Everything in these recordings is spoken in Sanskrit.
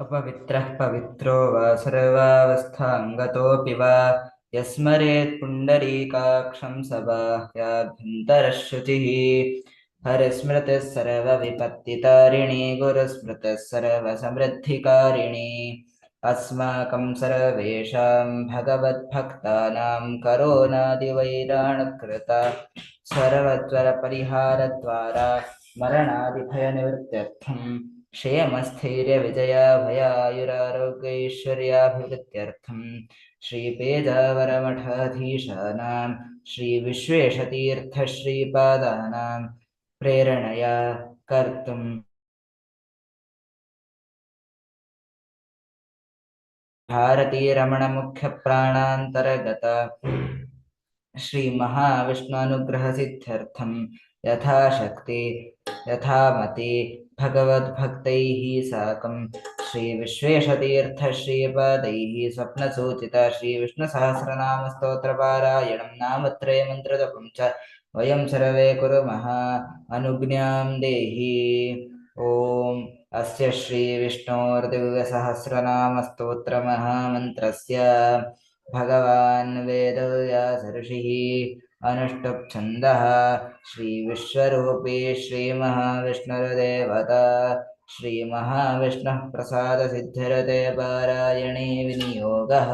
अपवित्रः पवित्रो वा सर्वावस्थां गतोऽपि वा यस्मरेत् पुण्डरीकाक्षं स बाह्याभ्यन्तरः शुचिः हरिस्मृतिः सर्वविपत्तितारिणी गुरुस्मृतिः सर्वसमृद्धिकारिणी। अस्माकं सर्वेषां भगवद्भक्तानां करोनादिवैराणकृता सर्वज्वरपरिहारद्वारा मरणादिभयनिवृत्त्यर्थम् क्षेमस्थैर्यविजयाभयायुरारोग्यैश्वर्याभिवृद्ध्यर्थम् श्रीपेजावरमठाधीशानां श्रीविश्वेशतीर्थश्रीपादानां प्रेरणया भारतीरमणमुख्यप्राणान्तर्गता श्रीमहाविष्णुनुग्रहसिद्ध्यर्थं यथाशक्ति यथामति भगवद्भक्तैः साकं श्रीविश्वेशतीर्थश्रीपादैः स्वप्नसूचिता श्रीविष्णुसहस्रनामस्तोत्रपारायणं नामत्रयमन्त्रजपं च वयं सर्वे कुर्मः अनुज्ञां देहि। ॐ अस्य श्रीविष्णोर्दिव्यसहस्रनामस्तोत्रमहामन्त्रस्य भगवान् वेदव्यासऋषिः अनुष्टुप्छन्दः। श्रीविश्वरूपी श्रीमहाविष्णुर्देवता श्रीमहाविष्णुः प्रसादसिद्धिरते पारायणे विनियोगः।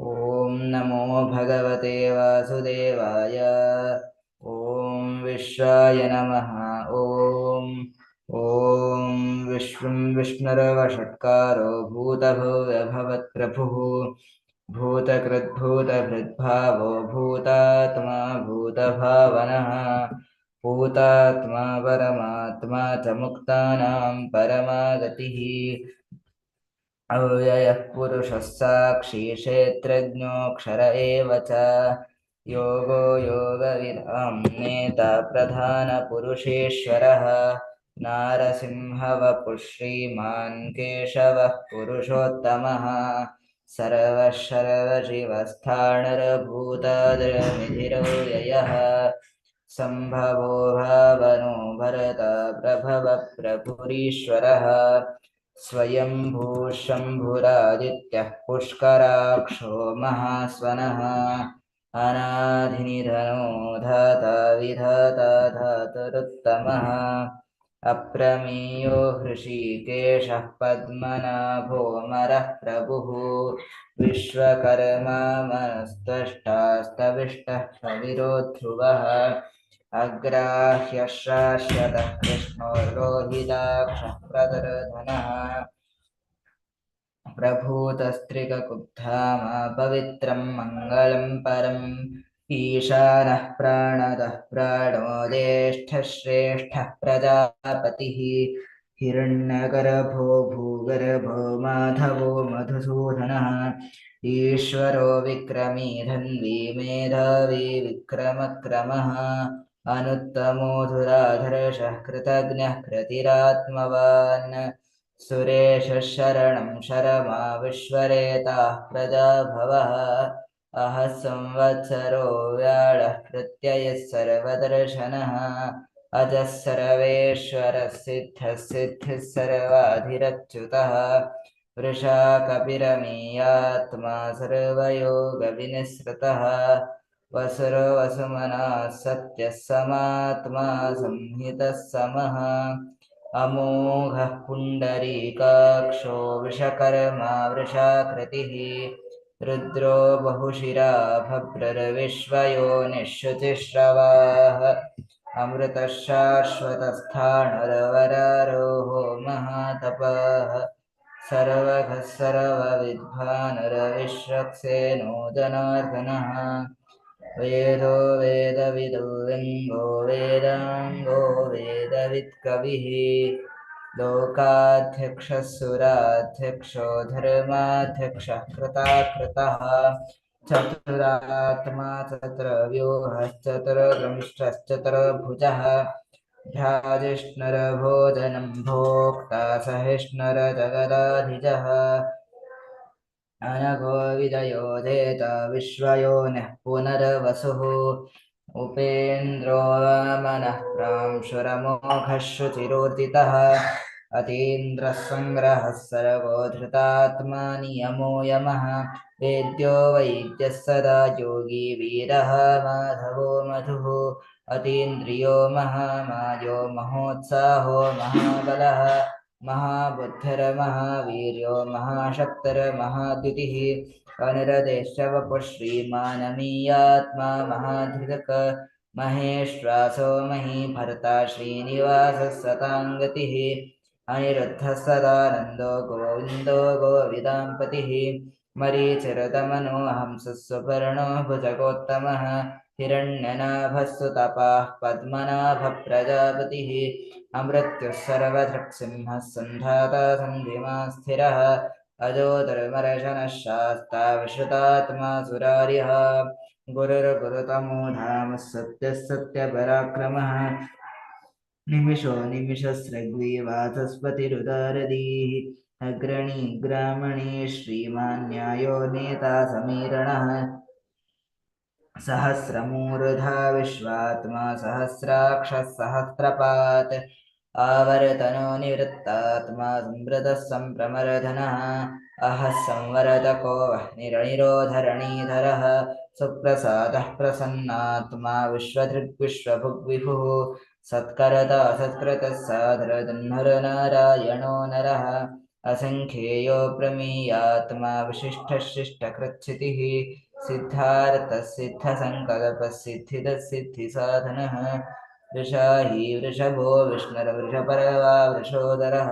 ॐ नमो भगवते वासुदेवाय। ॐ विश्वाय नमः। ॐ ॐ विश्वं विष्णुरवषट्कारो भूतभव्यभवत्प्रभुः भूतकृद्भूतभृद्भावो भूतात्मा भूतभावनः भूतात्मा परमात्मा च मुक्तानां परमा गतिः अव्ययः पुरुषः साक्षी क्षेत्रज्ञोऽक्षर एव च। योगो योगविदां नेता प्रधानपुरुषेश्वरः। नारसिंहवपुः श्रीमान् केशवः पुरुषोत्तमः। सर्वः सर्वशिवस्थाणुरभूतादिरमिधिरव्ययः सम्भवो भावनो भरता प्रभवः प्रभुरीश्वरः। स्वयम्भू शम्भुरादित्यः पुष्कराक्षो महास्वनः। अनाधिनिधनो धाता विधाता धातुरुत्तमः अप्रमेयो हृषीकेशः पद्मनाभोमरः प्रभुः। विश्वकर्मा मनस्त्वष्टास्तविष्टः कविरो ध्रुवः शाश्वतः कृष्णो रोहिताक्षः प्रदर्धनः प्रभूतस्त्रिककुब्धाम पवित्रं मङ्गलं परम् ईशानः प्राणदः प्राणो ज्येष्ठः प्रजापतिः हिरण्यगर्भो भूगर्भो माधवो मधुसूदनः। ईश्वरो विक्रमी धन्वी मेधावी विक्रमक्रमः। अनुत्तमो धुराधर्षः कृतज्ञः कृतिरात्मवान्। सुरेशः शरणं विश्वरेताः प्रजाभवः अहः संवत्सरो व्याळः प्रत्ययः सर्वदर्शनः। अजः सर्वेश्वरः सिद्धः सिद्धिः सर्वाधिरच्युतः। वृषा कपिरमीयात्मा सर्वयोगविनिःसृतः। वसुरो वसुमनः सत्यः समात्मा संहितः समः। अमोघः पुण्डरीकाक्षो वृषकर्मा वृषाकृतिः रुद्रो बहुशिरा भद्रर्विश्वयोनिःशुचिश्रवाः अमृतः शाश्वतस्थाणुरवरारोहो महातपः सर्वगः सर्वविद्वानुरविश्वक्सेनो जनार्दनः वेदो वेदविदो लिङ्गो वेदाङ्गो वेदवित्कविः लोकाध्यक्षः सुराध्यक्षो धर्माध्यक्षः कृताकृतः चतुरात्मा भोक्ता सहिष्णुरजगदाधिजः अनघो विजयो धेता विश्वयोनिः पुनर्वसुः उपेन्द्रो मनः प्रांशुरमोघः शुचिरोदितः अतीन्द्रः सर्वो धृतात्मा नियमो यमः। वेद्यो वैद्यः सदा योगी वीरः माधवो मधुः। अतीन्द्रियो महामायो महोत्साहो महाबलः। महाबुद्धिर्महावीर्यो महाशक्तिर्महाद्युतिः। अनिरदेशवपुः श्रीमानमीयात्मा महाधृतक। महेश्वासो महीभर्ता श्रीनिवासः सताङ्गतिः अनिरुद्धः सदानन्दो गोविन्दो गोविदाम्पतिः मरीचिरतमनो हंसस्वपर्णो भुजगोत्तमः हिरण्यनाभः सुतपाः पद्मनाभप्रजापतिः अमृत्युः सर्वधृक्सिंहः सन्धाता सन्धिमा स्थिरः विश्रुतात्मा सुरारिः गुरुर्गुरुतमो धामः सत्यः सत्यपराक्रमः निमिषो निमिषस्रग्वीवाचस्पतिरुदारदीः अग्रणी ग्रामणी श्रीमान्यायो नेता समीरणः। सहस्रमूर्धा विश्वात्मा सहस्राक्षः सहस्रपात् आवर्तनो निवृत्तात्मा संवृतः सम्प्रमर्दनः अहः संवरदको वह्निरनिरोधरणीधरः सुप्रसादः प्रसन्नात्मा विश्वदृग्विश्वभुग्विभुः सत्करता सत्कृतः साधरदन्नरनारायणो नरः असङ्ख्येयो प्रमीयात्मा विशिष्टः शिष्टकृच्छितिः सिद्धार्थः सिद्धसङ्कल्पः सिद्धिदः सिद्धिसाधनः वृषाही वृषभो विष्णुर्वृषपर्वा वृषोदरः।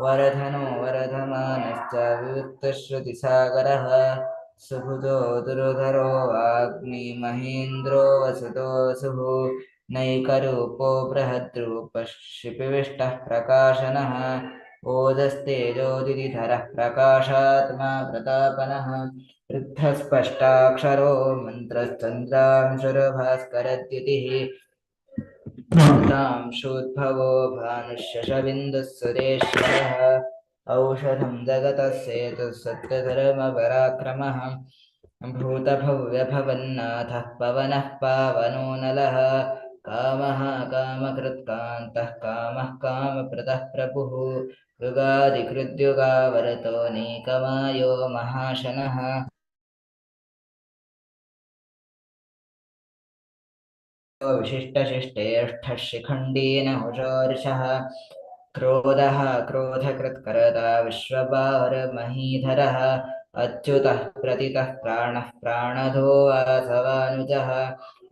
वरधनो वरधमानश्च विवृत्तश्रुतिसागरः। सुभुजो दुर्धरो वाग्मिमहेन्द्रो वसुतो वसुः नैकरूपो बृहद्रूपः शिपिविष्टः प्रकाशनः ओदस्तेजोदिधरः प्रकाशात्मा प्रतापनः। वृद्धस्पष्टाक्षरो मन्त्रश्चन्द्रांशुरभास्करद्युतिः। भूतांशोद्भवो भानुष्यशबिन्दुः सुरेश्वरः औषधं जगतः सेतुः सत्यधर्मपराक्रमः भूतभव्यभवन्नाथः पवनः पावनो नलः कामः कामकृत्कान्तः कामः कामप्रदः प्रभुः। युगादिकृद्युगावरतो नैकमायो महाशनः। विशिष्टशिष्टेष्ठः शिखण्डीन हुषोर्षः क्रोधः क्रोधकृत्करता विश्वबाहुर्महीधरः अच्युतः प्रतितः प्राणः प्राणधो वासवानुजः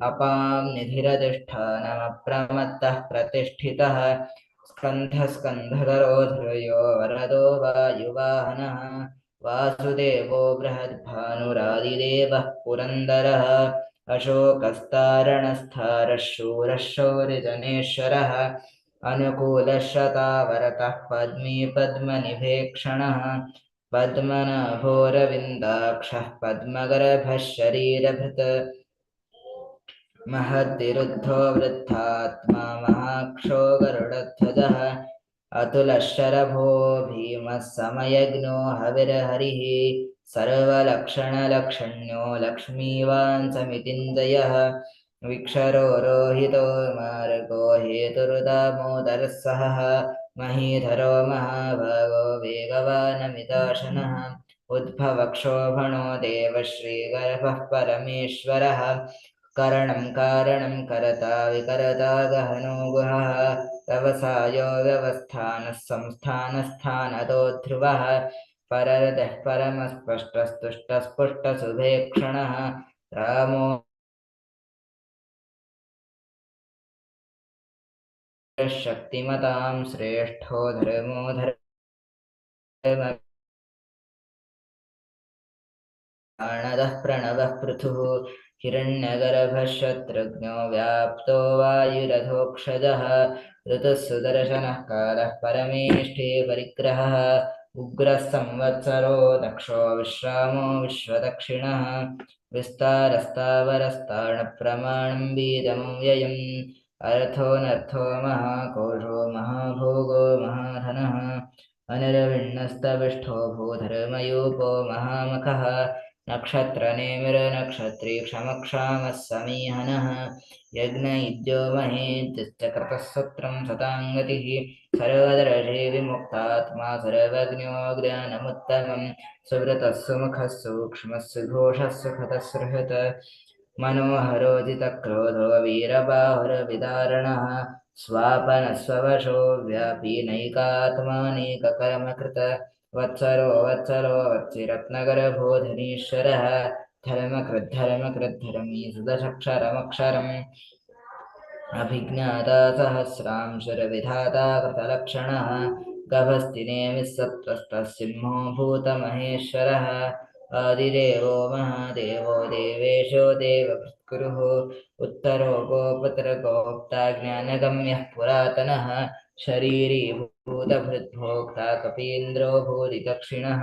अपां निधिरधिष्ठानमप्रमत्तः प्रतिष्ठितः। स्कन्धस्कन्धधरो धृयो वरदो वायुवाहनः। वासुदेवो बृहद्भानुरादिदेवः पुरन्दरः। अशोकस्तारणस्थारः शूरः शौर्यजनेश्वरः अनुकूलशतावरतः पद्मी पद्मनिभेक्षणः पद्मनाभोरविन्दाक्षः पद्मगर्भः शरीरभृत् महद्विरुद्धो वृद्धात्मा महाक्षो गरुडध्वजः अतुलशरभो भीमः समयज्ञो हविर्हरिः सर्वलक्षणलक्षण्यो लक्ष्मीवान् समितिञ्जयः विक्षरो रोहितो मार्गो हेतुरुदामोदरः सहः महीधरो महाभागो वेगवानमिताशनः उद्भवक्षोभणो देवश्रीगर्भः परमेश्वरः करणं कारणं करता विकरता गहनो गुहः। व्यवसायो व्यवस्थानः संस्थानस्थानतो ध्रुवः पररदः परमस्पष्टस्तुष्टस्पुष्टसुभेक्षणः रामो शक्तिमतां श्रेष्ठो धर्मो धर्म प्राणदः प्रणवः पृथुः हिरण्यगर्भः शत्रुघ्नो व्याप्तो वायुरथोक्षजः ऋतुः सुदर्शनः कालः परमेष्ठे परिग्रहः उग्रः संवत्सरो दक्षो विश्रामो विश्वदक्षिणः विस्तारस्तावरस्ताणप्रमाणं बीजमव्ययम् अर्थोऽनर्थो महाकोशो महाभोगो महाधनः अनिर्विण्णस्तविष्ठो भूधर्मयूपो महामखः नक्षत्रनेमिरनक्षत्री क्षमक्षामः समीहनः यज्ञ कृतः सत्रं सताङ्गतिः सर्वदर्शे विमुक्तात्मा सर्वज्ञोऽज्ञानमुत्तमं सुव्रतः सुमुखः सूक्ष्मः सुघोषः सुखतसृहृत् मनोहरोदितक्रोधो वीरबाहुरविदारणः स्वापनस्ववशो व्यापी नैकात्मानेककर्मकृत वत्सरो वत्सरो वर्चिरत्नगरबोधनीश्वरः धर्मकृद्धर्मकृद्धर्मी सुदशक्षरमक्षरम् अभिज्ञाता सहस्रांशुरविधाता कृतलक्षणः। गभस्तिनेमिः सत्त्वस्तः सिंहो भूतमहेश्वरः। आदिदेवो महादेवो देवेशो देवभृत्कुरुः। उत्तरो गोपत्रगोप्ता ज्ञानगम्यः पुरातनः शरीरी भूतभृद्भोक्ता कपीन्द्रो भूरि दक्षिणः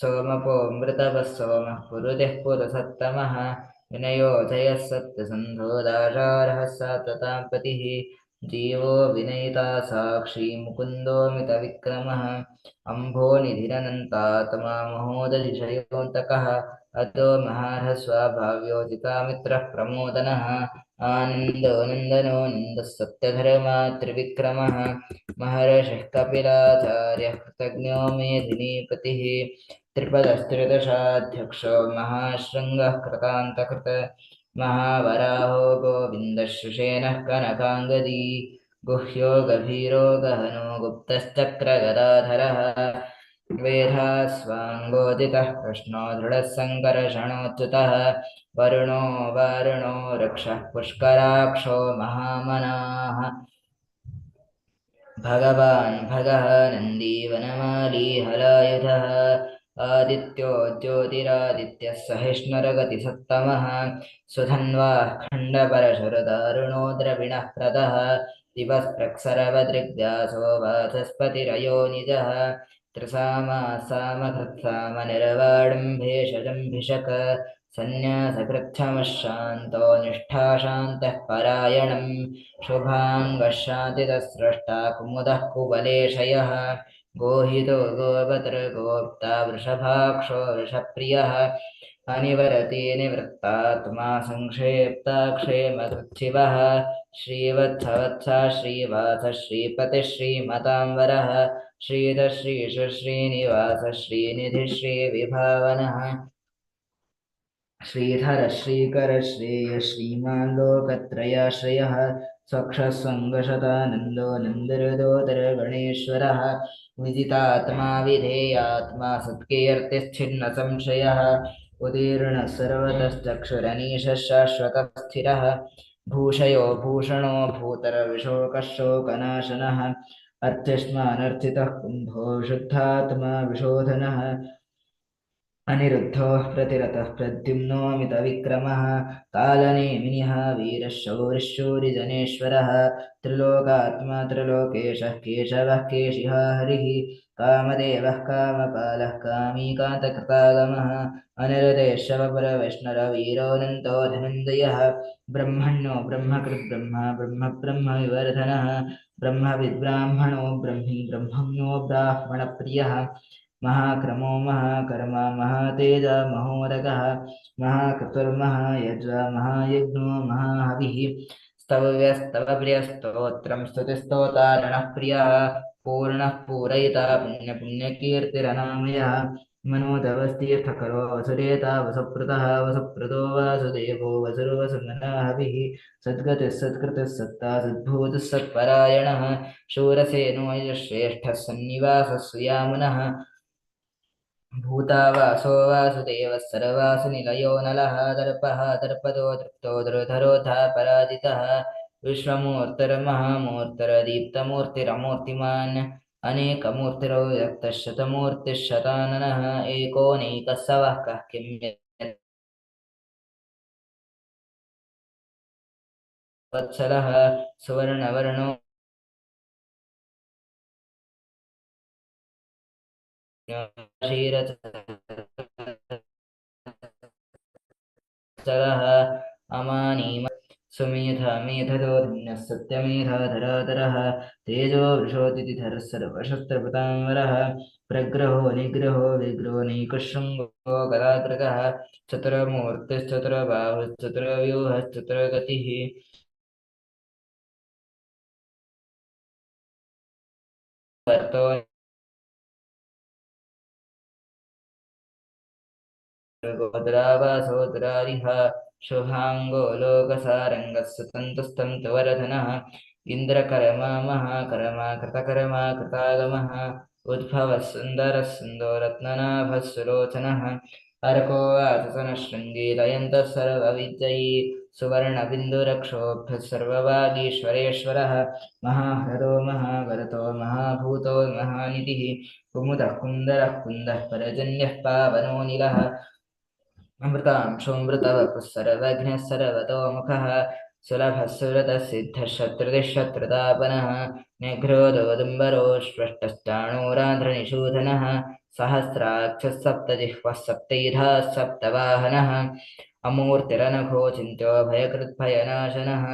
सोमपो मृतवः सोमः पुरुतिः पुरसत्तमः विनयो जयः सत्यसन्धो दाशारः पतिः, जीवो विनयिता साक्षी मुकुन्दो मितविक्रमः अम्भोनिधिरनन्तात्मा महोदधिशयोऽन्तकः अतो महार्हस्वाभाव्योजितामित्रः प्रमोदनः। आनन्दो नन्दनो नन्दः सत्यधर्मा त्रिविक्रमः महर्षिः कपिलाचार्यः कृतज्ञो मेधिनीपतिः त्रिपदस्त्रिदशाध्यक्षो महाशृङ्गः कृतान्तकृत। महावराहो गोविन्दशुषेणः कनकाङ्गदी। गुह्यो गभीरो गहनो गुप्तश्चक्रगदाधरः। वेधास्वाङ्गोदितः कृष्णो दृढः सङ्कर्षणोच्युतः वरुणो वारुणो रक्षः पुष्कराक्षो महामनाः। भगवान् भगः हलायुधः आदित्यो ज्योतिरादित्यः सहिष्णुरगतिसत्तमः। सुधन्वाः खण्डपरशुरदारुणो द्रविणः प्रदः दिवः प्रक्सरवदृग्व्यासो वाचस्पतिरयो निजः त्रिसामा सन्न्यासकृच्छमशान्तो निष्ठाशान्तः परायणम्। शुभाङ्गः शान्तितस्रष्टा कुमुदः कुवलेशयः गोहितो गोपत्रगोप्ता वृषभाक्षो वृषप्रियः। अनिवरति निवृत्तात्मा संक्षेप्ताक्षेमकृच्छिवः श्रीवत्सवत्सा श्रीवास श्रीपतिः श्रीमताम्बरः। श्रीधः श्रीशु श्रीनिवास श्रीनिधिः श्रीविभावनः श्रीधरश्रीकरश्रेय श्रीमाल्लोकत्रयाश्रयः स्वक्षसङ्गशतानन्दो नन्दरदोदरगणेश्वरः विजितात्मा विधेयात्मा सत्केऽर्तिश्छिन्नसंशयः उदीर्णः सर्वतश्चक्षुरनीशः शाश्वतस्थिरः भूषयो भूषणो भूतरविशोकः शोकनाशनः अर्थिष्मानर्थितः कुम्भो विशुद्धात्मा विशोधनः अनिरुद्धः प्रतिरतः प्रद्युम्नोमितविक्रमः कालनेमिनिः वीरः शौरिशूरिजनेश्वरः त्रिलोकात्मा त्रिलोकेशः केशवः केशिः हरिः। कामदेवः कामपालः कामीकान्तकृतागमः अनिरुदेशवपुरवैष्णरवीरोऽनन्तो धनञ्जयः। ब्रह्मण्यो ब्रह्मकृद्ब्रह्म ब्रह्मब्रह्मविवर्धनः। ब्रह्मविद्ब्राह्मणो ब्रह्मी ब्रह्मण्यो ब्राह्मणप्रियः। महाक्रमो महाकर्मा महातेज महोदकः महाकृतुर्महायज्वा महायज्ञो महाहविः। स्तव्यस्तवप्रियस्तोत्रं स्तुतिस्तोतारणः प्रियः पूर्णः पूरयिता पुण्यपुण्यकीर्तिरनामयः। मनोदवस्तीर्थकरो वसुरेता वसुप्रतः वसुप्रतो वासुदेवो वसुर्वसुमनाहविः। सद्गतिः सत्कृतिः सत्ता सद्भूतिः सत्परायणः। शूरसेनो यश्रेष्ठः सन्निवासः सुयामुनः। भूतावासो वासुदेवः सर्वासु निलयो नलः दर्पः दर्पदो दृप्तो दृधरोध पराजितः विश्वमूर्तिर्महामूर्तिर्दीप्तमूर्तिरमूर्तिमान् अनेकमूर्तिरो रक्तशतमूर्तिशताननः एकोऽनेकस्सवः कः किं वत्सलः सुवर्णवर्णो क्षीरचरः अमानीम तेजो वृषोदितिधरः सर्वशस्त्रभृताम्बरः प्रग्रहो निग्रहो विग्रहो नैकशृङ्गो गदाकृतः चतुरमूर्तिश्चतुरबाहुश्चतुरव्यूहश्चतुरगतिः वर्तो गोद्रावासोद्रारिः शुभाङ्गो लोकसारङ्गः सुतन्तुस्तं तु वरधनः इन्द्रकर्मा महाकर्मा कृतकर्मा कृतागमः उद्भवः सुन्दरः सुन्दो रत्ननाभः सुलोचनः अर्को वाससनः शृङ्गी लयन्तः सर्वविद्ययी सुवर्णबिन्दुरक्षोभ्यः सर्ववागीश्वरेश्वरः महाह्रदो महावरतो महाभूतो महानिधिः कुमुदः कुन्दरः कुन्दः परजन्यः पावनोऽनिलः अमृतांशोऽमृतवपुः सर्वज्ञः सर्वतोमुखः सुलभः सुरतसिद्धः शत्रुदिशत्रुतापनः निघ्रोदोदुम्बरोष्पष्टश्चाणूरान्ध्रनिषूदनः सहस्राक्षः सप्तजिह्वः सप्तैधाः सप्तवाहनः अमूर्तिरनघो चिन्त्यो भयकृद्भयनाशनः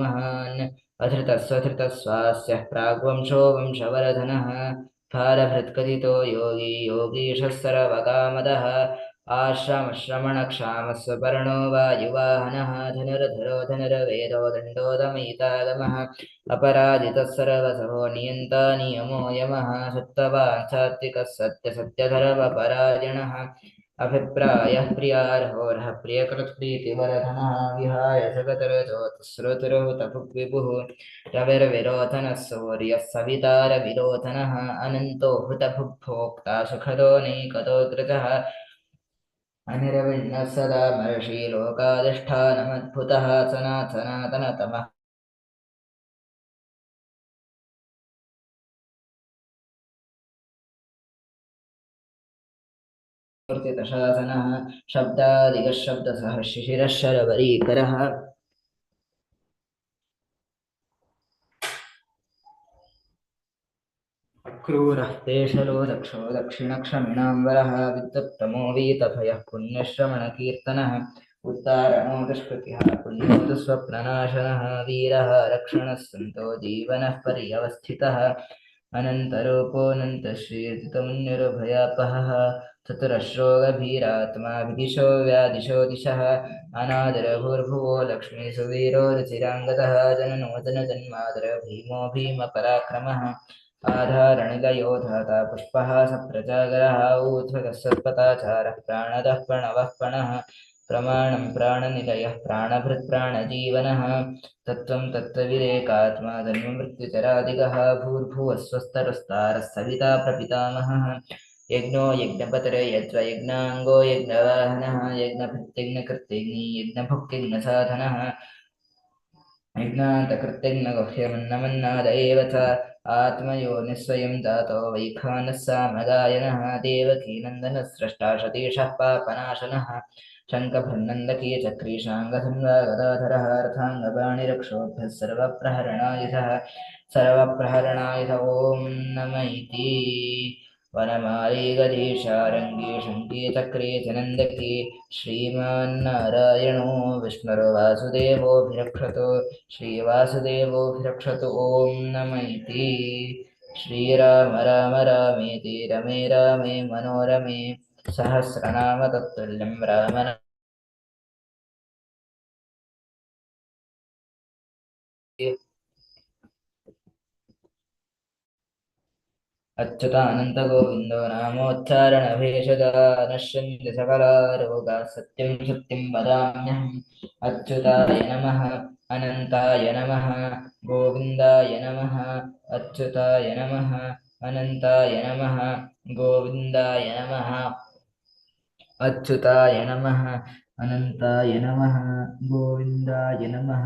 महान् अधृतस्वधृतस्वास्यः प्राग्वंशो वंशवरधनः भारभृत्कथितो योगी योगीशः सर्वकामदः आश्रमश्रमणक्षामस्वपर्णो वायुवाहनः धनुर्धरो धनुर्वेदो दण्डोदमयितागमः अपराजितः यमः सत्त्ववान् सात्विकः सत्यसत्यधर्मपरायणः अभिप्रायः प्रियार्होरः प्रियकृत्प्रीतिवरधनः विहाय जगतरजोतस्रुतिरुतभुग्विभुः रविर्विरोधनः सूर्यः सवितारविरोधनः अनन्तो हृतभुग्भोक्ता सुखदो नैकतो कृतः अनिर्विण्णः सदा महर्षि लोकाधिष्ठानमद्भुतः सनातनातनतमः शासनः शब्दादिगः शब्दसः शिशिरः शरवरीकरः क्रूरः पेशलो दक्षो दक्षिणक्षमिणाम्बरः विद्युत्तमो वीतभयः पुण्यश्रवणकीर्तनः। उत्तारणो दुष्कृतिः पुण्यो तु स्वप्ननाशनः वीरः रक्षणः सन्तो जीवनः पर्यवस्थितः। अनन्तरूपोऽनन्तश्रीर्जितमुन्निर्भयापहः। चतुरश्रोगभीरात्मा विदिशो व्यादिशो दिशः। अनादरभूर्भुवो लक्ष्मीसुवीरो रुचिराङ्गतः। जननो जनजन्मादर भीमो भीमपराक्रमः। आधारणिलयो धाता पुष्पः सप्रजागरः। ऊर्ध्वगः सत्पताचारः प्राणदः प्रणवः पणः प्रमाणं प्राणनिलयः प्राणभृत् प्राणजीवनः। तत्त्वं तत्त्वविरेकात्मा जन्ममृत्युचरादिगः भूर्भुवः स्वस्तरस्तारः सविता प्रपितामहः। यज्ञो यज्ञपतरे यत्र यज्ञाङ्गो यज्ञवाहनः यज्ञभृत्यज्ञकृत्यज्ञी यज्ञभुक्यज्ञसाधनः यज्ञान्तकृत्यज्ञगुह्यमन्नमन्नाद च आत्मयो निःस्वयं जातो वैखानः सामगायनः, देवकीनन्दनः स्रष्टा सतीशः पापनाशनः। शङ्खभृन्नन्दकी चक्रीशाङ्गधन्वागदाधरः अर्थाङ्गपाणिरक्षोभ्यः सर्वप्रहरणायुधः। सर्वप्रहरणायुध ॐ नम इति। वनमाली गदीशारङ्गी शङ्की चक्रे च नन्दकी श्रीमान्नारायणो विष्णुर्वासुदेवोऽभिरक्षतु श्रीवासुदेवोऽभिरक्षतु ॐ नम इति। श्रीराम राम रामेति रमे रामे मनोरमे सहस्रनाम तत्तुल्यं राम अच्युतानन्तगोविन्दो नामोच्चारणभेषजा नश्यन्ति सकलारोगाः सत्यं सत्यं वदाम्यहम् अच्युताय नमः अनन्ताय नमः गोविन्दाय नमः अच्युताय नमः अनन्ताय नमः गोविन्दाय नमः अच्युताय नमः अनन्ताय नमः गोविन्दाय नमः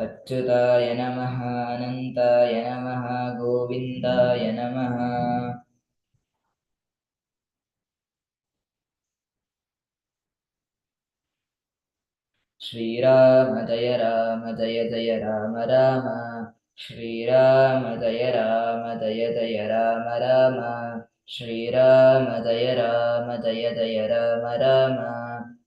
अच्युताय नमः अनन्ताय नमः गोविन्दाय नमः। श्रीराम जय राम जय जय राम राम। श्रीराम जय राम जय जय राम राम। श्रीराम जय राम जय जय राम राम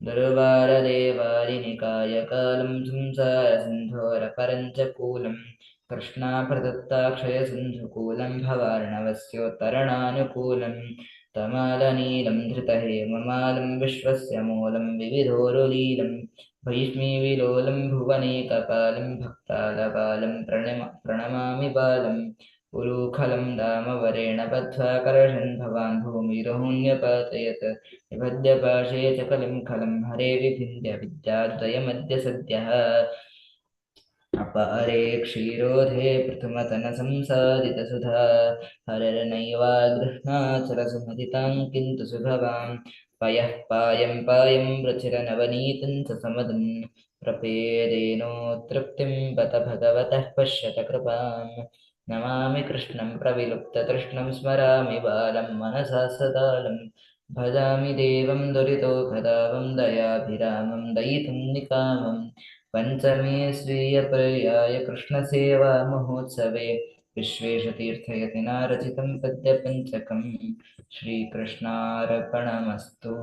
दुर्वारदेवारिनिकायकालं संसारसिन्धोरपरञ्चकूलं कृष्णाप्रदत्ताक्षयसिन्धुकूलं भवार्णवस्योत्तरणानुकूलं तमालनीलं धृतहेममालं विश्वस्य मूलं विविधोरुलीलं भैष्मीविलोलं भुवनेकपालं भक्तालपालं प्रणम प्रणमामि बालम् उलूखलं दामवरेण बद्ध्वा करशन् भवान् भूमिरहुण्यपातयत्। निबध्यपाशे च कलिं खलं हरे विभिन्द्य विद्याद्वयमद्य सद्यः। अपारे क्षीरोधे प्रथमतनसंसादितसुधा। हरर्नैवागृह्णाचलसुमतितां किन्तु सुभवां पयः पायं पायं रुचिरनवनीतं च समदं। प्रपेदेनो तृप्तिं बत भगवतः पश्यत कृपाम्। नमामि कृष्णं प्रविलुप्ततृष्णं स्मरामि बालं मनसा सदालं। भजामि देवं दुरितोपदावं दयाभिरामं दयितुं निकामं। पञ्चमे स्वीयपर्याय कृष्णसेवामहोत्सवे विश्वेशतीर्थयतिना रचितं पद्यपञ्चकं श्रीकृष्णार्पणमस्तु